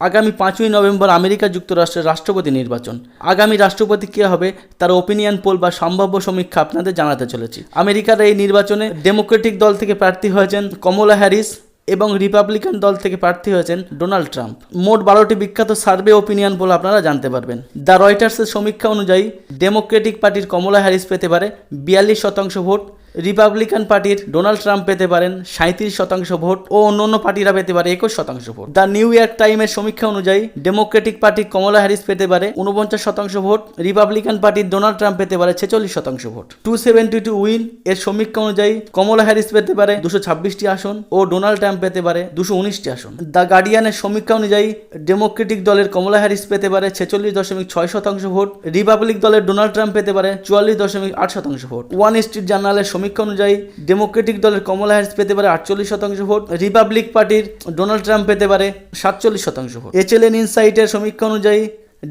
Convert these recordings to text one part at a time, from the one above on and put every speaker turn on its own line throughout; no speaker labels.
আগামী পাঁচই November America যুক্তরাষ্ট্রের রাষ্ট্রপতি নির্বাচন। আগামী রাষ্ট্রপতি কে হবে তার ওপিনিয়ন পোল বা সম্ভাব্য সমীক্ষা আপনাদের জানাতে চলেছি। আমেরিকার এই নির্বাচনে ডেমোক্রেটিক দল থেকে প্রার্থী হয়েছেন কমলা হ্যারিস এবং রিপাবলিকান দল থেকে প্রার্থী হয়েছেন ডোনাল্ড ট্রাম্প। মোট বারোটি বিখ্যাত সার্ভে ওপিনিয়ন পোল আপনারা জানতে পারবেন। দ্য রয়টার্সের সমীক্ষা অনুযায়ী ডেমোক্রেটিক পার্টির কমলা হ্যারিস পেতে পারে বিয়াল্লিশ শতাংশ ভোট রিপাবলিকান পার্টির ডোনাল্ড ট্রাম্প পেতে পারেন সাঁত্রিশ শতাংশ ভোট ও অন্যান্য অন্য পার্টিরা পেতে পারে একুশ শতাংশ ভোট। দ্য নিউ ইয়র্ক টাইমের সমীক্ষা অনুযায়ী ডেমোক্রেটিক পার্টি কমলা হ্যারিস পেতে পারে উনপঞ্চাশ শতাংশ ভোট রিপাবলিকান পার্টির ডোনাল্ড ট্রাম্প পেতে পারে ছেচল্লিশ শতাংশ vote. Two seventy to win এর সমীক্ষা অনুযায়ী কমলা হ্যারিস পেতে পারে দুশো ছাব্বিশটি আসন ও ডোনাল্ড ট্রাম্প পেতে পারে দুশো উনিশটি আসন। দ্য গার্ডিয়ানের সমীক্ষা অনুযায়ী ডেমোক্রেটিক দলের কমলা হ্যারিস পেতে পারে ছেচল্লিশ দশমিক ছয় শতাংশ ভোট রিপাবলিক দলের ডোনাল্ড ট্রাম্প পেতে পারে চুয়াল্লিশ দশমিক আট শতাংশ ভোট। ওয়ান স্ট্রিট জার্নালের সমীক্ষা অনুযায়ী ডেমোক্রেটিক দলের কমলা হ্যারিস পেতে পারে আটচল্লিশ শতাংশ ভোট রিপাবলিক পার্টির ডোনাল্ড ট্রাম্প পেতে পারে সাতচল্লিশ শতাংশ ভোট। এচএলএন ইনসাইটের সমীক্ষা অনুযায়ী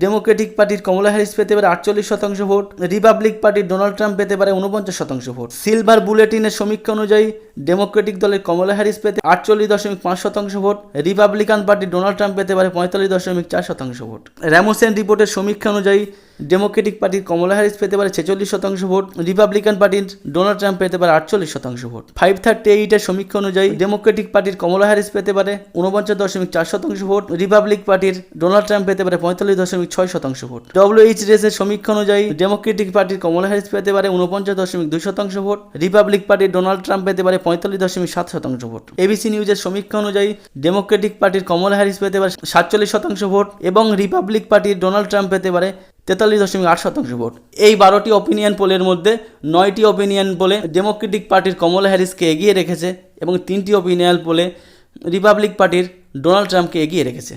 ডেমোক্রেটিক পার্টির কমলা হ্যারিস পেতে পারে আটচল্লিশ শতাংশ ভোট রিপাবলিক পার্টির ডোনাল্ড ট্রাম্প পেতে পারে উনপঞ্চাশ শতাংশ ভোট। সিলভার বুলেটিনের সমীক্ষা অনুযায়ী ডেমোক্রেটিক দলের কমলা হ্যারিস পেতে আটচল্লিশ দশমিক পাঁচ শতাংশ ভোট রিপাবলিকান পার্টির ডোনাল্ড ট্রাম্প পেতে পারে পঁয়তাল্লিশ দশমিক চার শতাংশ ভোট। র্যামোসেন রিপোর্টের সমীক্ষা অনুযায়ী ডেমোক্রেটিক পার্টির কমলা হ্যারিস পেতে পারে ছেচল্লিশ শতাংশ ভোট রিপাবলিকান পার্টির ডোনাল্ড ট্রাম্প পেতে পারে আটচল্লিশ শতাংশ ভোট। ফাইভ থার্টি এইটের সমীক্ষা অনুযায়ী ডেমোক্রেটিক পার্টির কমলা হ্যারিস পেতে পারে উনপঞ্চাশ দশমিক চার শতাংশ ভোট রিপাবলিক পার্টির ডোনাল্ড ট্রাম্প পেতে পারে পঁয়তাল্লিশ দশমিক ছয় শতাংশ ভোট। ডব্লিউএইচ রেসের সমীক্ষা অনুযায়ী ডেমোক্রেটিক পার্টির কমলা হ্যারিস পেতে পারে উনপঞ্চাশ দশমিক দুই শতাংশ ভোট রিপাবলিক পার্টির ডোনাল্ড ট্রাম্প পেতে পারে পঁয়তাল্লিশ দশমিক সাত শতাংশ ভোট। এবিসি নিউজের সমীক্ষা অনুযায়ী ডেমোক্রেটিক পার্টির কমলা হ্যারিস পেতে পারে সাতচল্লিশ শতাংশ ভোট এবং রিপাবলিক পার্টির ডোনাল্ড ট্রাম্প পেতে পারে তেতাল্লিশ দশমিক আট শতাংশ ভোট। এই বারোটি অপিনিয়ন পোলের মধ্যে নয়টি অপিনিয়ন পোলে ডেমোক্রেটিক পার্টির কমলা হ্যারিসকে এগিয়ে রেখেছে এবং তিনটি অপিনিয়ন পোলে রিপাবলিক পার্টির ডোনাল্ড ট্রাম্পকে এগিয়ে রেখেছে।